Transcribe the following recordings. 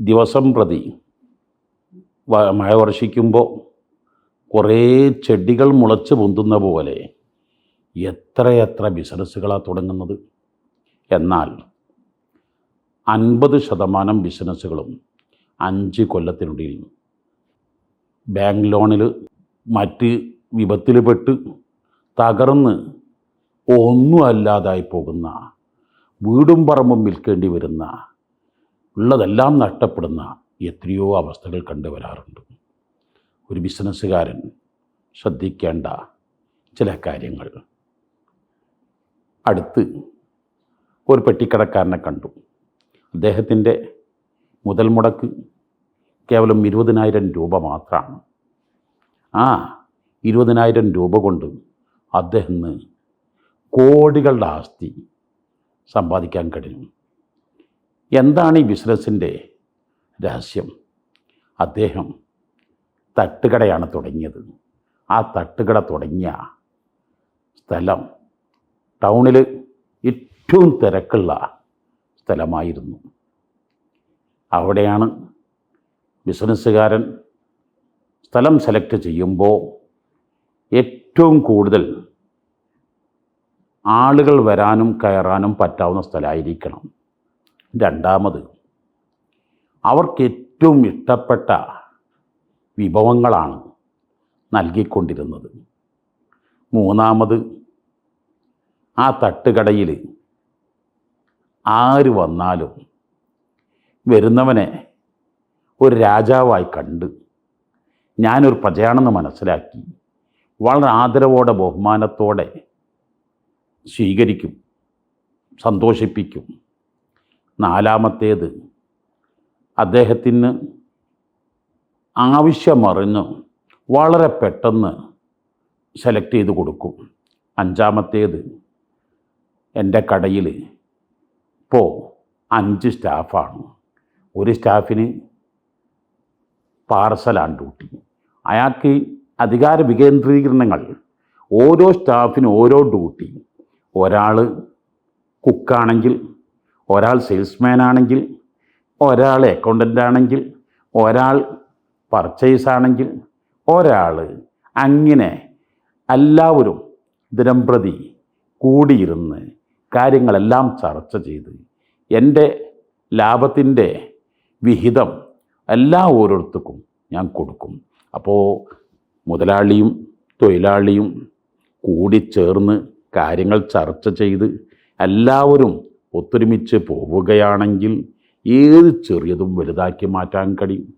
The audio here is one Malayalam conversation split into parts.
ദിവസം പ്രതി മഴ വർഷിക്കുമ്പോൾ കുറേ ചെടികൾ മുളച്ച് പൊന്തുന്ന പോലെ എത്രയെത്ര ബിസിനസ്സുകളാണ് തുടങ്ങുന്നത്. എന്നാൽ അൻപത് ശതമാനം ബിസിനസ്സുകളും അഞ്ച് കൊല്ലത്തിനുള്ളിൽ ബാങ്ക് ലോണിൽ മറ്റ് വിപത്തിൽപ്പെട്ട് തകർന്ന് ഒന്നും അല്ലാതായി പോകുന്ന വീടും പറമ്പും വിൽക്കേണ്ടി വരുന്ന ഉള്ളതെല്ലാം നഷ്ടപ്പെടുന്ന എത്രയോ അവസ്ഥകൾ കണ്ടുവരാറുണ്ട് ഒരു ബിസിനസ്സുകാരൻ ശ്രദ്ധിക്കേണ്ട ചില കാര്യങ്ങൾ. അടുത്ത് ഒരു പെട്ടിക്കടക്കാരനെ കണ്ടു. അദ്ദേഹത്തിന്റെ മുതൽ മുടക്ക് കേവലം ഇരുപതിനായിരം രൂപ മാത്രമാണ്. ആ ഇരുപതിനായിരം രൂപ കൊണ്ട് അദ്ദേഹം കോടികളുടെ ആസ്തി സമ്പാദിക്കാൻ കഴിയും. എന്താണ് ഈ ബിസിനസ്സിന്റെ രഹസ്യം? അദ്ദേഹം തട്ടുകടയാണ് തുടങ്ങിയത്. ആ തട്ടുകട തുടങ്ങിയ സ്ഥലം ടൗണിൽ ഏറ്റവും തിരക്കുള്ള സ്ഥലമായിരുന്നു. അവിടെയാണ് ബിസിനസ്സുകാരൻ സ്ഥലം സെലക്ട് ചെയ്യുമ്പോൾ ഏറ്റവും കൂടുതൽ ആളുകൾ വരാനും കയറാനും പറ്റാവുന്ന സ്ഥലമായിരിക്കണം. രണ്ടാമത് അവർക്ക് ഏറ്റവും ഇഷ്ടപ്പെട്ട വിഭവങ്ങളാണ് നൽകിക്കൊണ്ടിരുന്നത്. മൂന്നാമത് ആ തട്ടുകടയിൽ ആര് വന്നാലും വരുന്നവനെ ഒരു രാജാവായി കണ്ട് ഞാനൊരു പ്രജയാണെന്ന് മനസ്സിലാക്കി വളരെ ആദരവോടെ ബഹുമാനത്തോടെ സ്വീകരിക്കും സന്തോഷിപ്പിക്കും. നാലാമത്തേത്. അദ്ദേഹത്തിന് ആവശ്യമറിഞ്ഞ് വളരെ പെട്ടെന്ന് സെലക്ട് ചെയ്ത് കൊടുക്കും. അഞ്ചാമത്തേത് എന്റെ കടയിൽ ഇപ്പോൾ അഞ്ച് സ്റ്റാഫാണ് ഒരു സ്റ്റാഫിന് പാർസലാണ് ഡ്യൂട്ടി അയാൾക്ക് അധികാര വികേന്ദ്രീകരണങ്ങൾ ഓരോ സ്റ്റാഫിനും ഓരോ ഡ്യൂട്ടി ഒരാൾ കുക്കാണെങ്കിൽ ഒരാൾ സെയിൽസ്മാൻ ആണെങ്കിൽ ഒരാൾ അക്കൗണ്ടന്റ് ആണെങ്കിൽ ഒരാൾ പർച്ചേസ് ആണെങ്കിൽ ഒരാൾ അങ്ങനെ എല്ലാവരും ദിനംപ്രതി കൂടിയിരുന്ന് കാര്യങ്ങളെല്ലാം ചർച്ച ചെയ്ത് എന്റെ ലാഭത്തിന്റെ വിഹിതം എല്ലാ ഓരോരുത്തർക്കും ഞാൻ കൊടുക്കും. അപ്പോൾ മുതലാളിയും തൊഴിലാളിയും കൂടി ചേർന്ന് കാര്യങ്ങൾ ചർച്ച ചെയ്ത് എല്ലാവരും ഒത്തൊരുമിച്ച് പോവുകയാണെങ്കിൽ ഏത് ചെറിയതും വലുതാക്കി മാറ്റാൻ കഴിയും.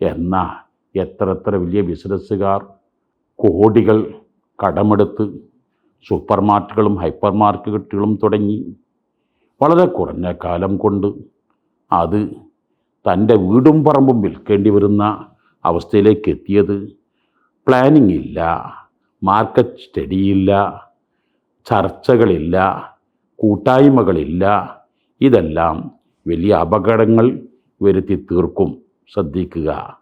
എന്നാൽ എത്ര എത്ര വലിയ ബിസിനസ്സുകാർ കോടികൾ കടമെടുത്ത് സൂപ്പർ മാർക്കറ്റുകളും ഹൈപ്പർ മാർക്കറ്റുകളും തുടങ്ങി. വളരെ കുറഞ്ഞ കാലം കൊണ്ട് അത് തന്റെ വീടും പറമ്പും വിൽക്കേണ്ടി വരുന്ന അവസ്ഥയിലേക്ക് എത്തിയത്. പ്ലാനിങ് ഇല്ല മാർക്കറ്റ് സ്റ്റഡിയില്ല ചർച്ചകളില്ല കൂട്ടായ്മകളില്ല. ഇതെല്ലാം വലിയ അപകടങ്ങൾ വരുത്തി തീർക്കും. ശ്രദ്ധിക്കുക.